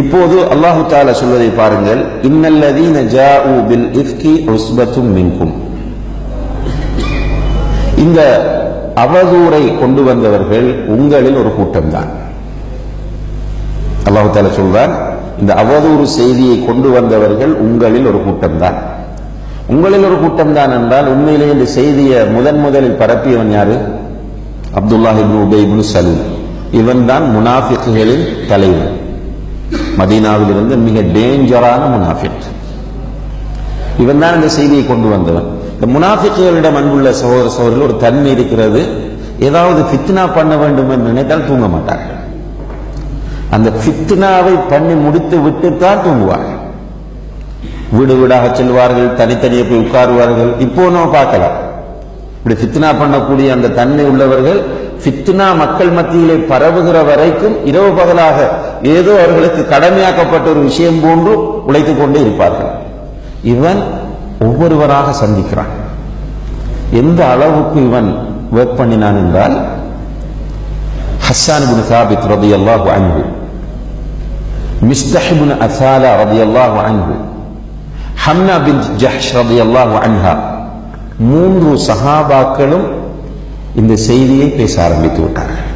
இப்போது அல்லாஹு தாலா சொல்வதை பாருங்கள். இன்னல்லதீன ஜாஉ பில் இஃப்கி உஸ்பத்தும் மின்கும். இந்த அவதூரை கொண்டு வந்தவர்கள் உங்களில் ஒரு கூட்டம்தான். அல்லாஹு தாலா சொல்றான் இந்த அவதூறு செய்தியை கொண்டு வந்தவர்கள் உங்களில் ஒரு கூட்டம்தான். உங்களில் ஒரு கூட்டம்தான் என்றால் உண்மையிலேயே இந்த செய்தியை முதன் முதலில் பரப்பியவன் யாரு? அப்துல்லாஹிபின் இப்னு உபை சலூல். இவன் தான் முனாஃபிக்குகளின் தலைவன் மதீனாவில் இருந்து மிக டேஞ்சரான முனாஃபிக். இவன் தான் இந்த செய்தியை கொண்டு வந்தவன். இந்த முனாஃபிக்குகளிடம் அன்புள்ள சகோதர சகோதரில் ஒரு தன்மை இருக்கிறது. ஏதாவது ஃபித்னா பண்ண வேண்டும் என்று நினைத்தால் தூங்க மாட்டார்கள். அந்த ஃபித்னாவை பண்ணி முடித்து விட்டு தான் தூங்குவார்கள். வீடு வீடாக செல்வார்கள் தனித்தனியே போய் உட்காருவார்கள். இப்போ நம்ம பார்க்கலாம். இப்படி ஃபித்னா பண்ணக்கூடிய அந்த தன்மை உள்ளவர்கள் ஃபித்னா மக்கள் மத்தியிலே பரவுகிற வரைக்கும் இரவு பகலாக ஏதோ அவர்களுக்கு கடமையாக்கப்பட்ட ஒரு விஷயம் போன்று உழைத்துக் கொண்டே இருப்பார்கள். இவன் ஒவ்வொருவராக சந்திக்கிறான். எந்த அளவுக்கு இவன் ஒர்க் பண்ணினான் என்றால் ஹஸ்ஸான் பின் சாபித் ரதியல்லாஹு அன்பு மிஸ்தஹ் பின் அசாலா ரதியல்லாஹு அன்பு ஹம்னா பின் ஜஹ்ஷ் ரதியல்லாஹு அன்ஹா மூன்று சஹாபாக்களும் இந்த செய்தியை பேச ஆரம்பித்து விட்டார்கள்.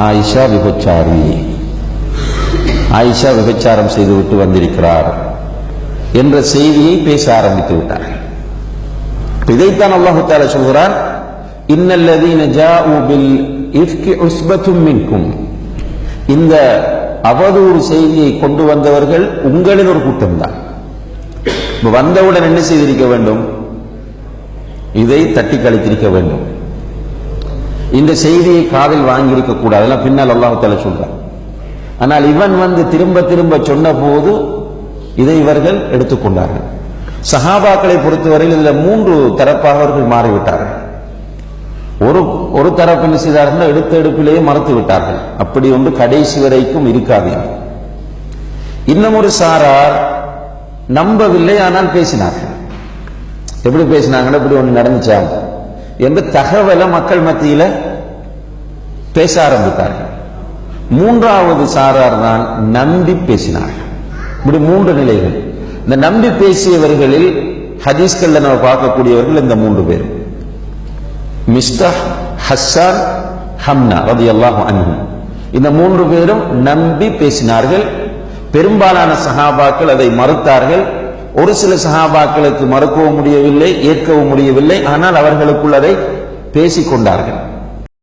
ஆயிஷா விபச்சாரி. ஆயிஷா விபச்சாரம் செய்துவிட்டு வந்திருக்கிறார் என்ற செய்தியை பேச ஆரம்பித்து விட்டார். இதைத்தான் அல்லாஹு தாலா சொல்கிறான் இன்னல்லதீன ஜாஉ பில் இஃப்கி உஸ்பத்தும் மின்கும். இந்த அவதூறு செய்தியை கொண்டு வந்தவர்கள் உங்களின் ஒரு கூட்டம் தான் வந்தவுடன் என்ன செய்திருக்க வேண்டும்? இதை தட்டி கழித்திருக்க வேண்டும். இந்த செய்தியை காதில் வாங்கியிருக்க கூடாது அதெல்லாம் பின்னால் அல்லாஹு சொல்றான். ஆனால் இவன் வந்து திரும்ப திரும்ப சொன்ன போது இதை இவர்கள் எடுத்துக்கொண்டார்கள் சஹாபாக்களை பொறுத்தவரையில் இதில் மூன்று தரப்பாக அவர்கள் மாறிவிட்டார்கள். ஒரு ஒரு தரப்பு என்ன செய்தார்கள் எடுத்த எடுப்பிலேயே மறுத்து விட்டார்கள். அப்படி ஒன்று கடைசி வரைக்கும் இருக்காது. இன்னும் ஒரு சாரார் நம்பவில்லை ஆனால் பேசினார்கள். எப்படி பேசினாங்கன்னா இப்படி ஒன்று நடந்துச்சா? என்று தகவலை மக்கள் மத்தியில் பேச ஆரம்பித்தார்கள். மூன்றாவது சாரார் தான் நம்பி பேசினார்கள். இப்படி மூன்று நிலைகள். இந்த நம்பி பேசியவர்களில் ஹதீஸ்கள்ல நம்ம பார்க்கக்கூடியவர்கள் இந்த மூன்று பேர். மிஸ்டர் ஹஸ்ஸான் ஹம்னா ரதியல்லாஹு அன்ஹு. இந்த மூன்று பேரும் நம்பி பேசினார்கள். பெரும்பாலான சஹாபாக்கள் அதை மறுத்தார்கள். ஒரு சில சஹாபாக்களுக்கு மறுக்கவும் முடியவில்லை ஏற்கவும் முடியவில்லை ஆனால் அவர்களுக்குள் அதை பேசிக்கொண்டார்கள்.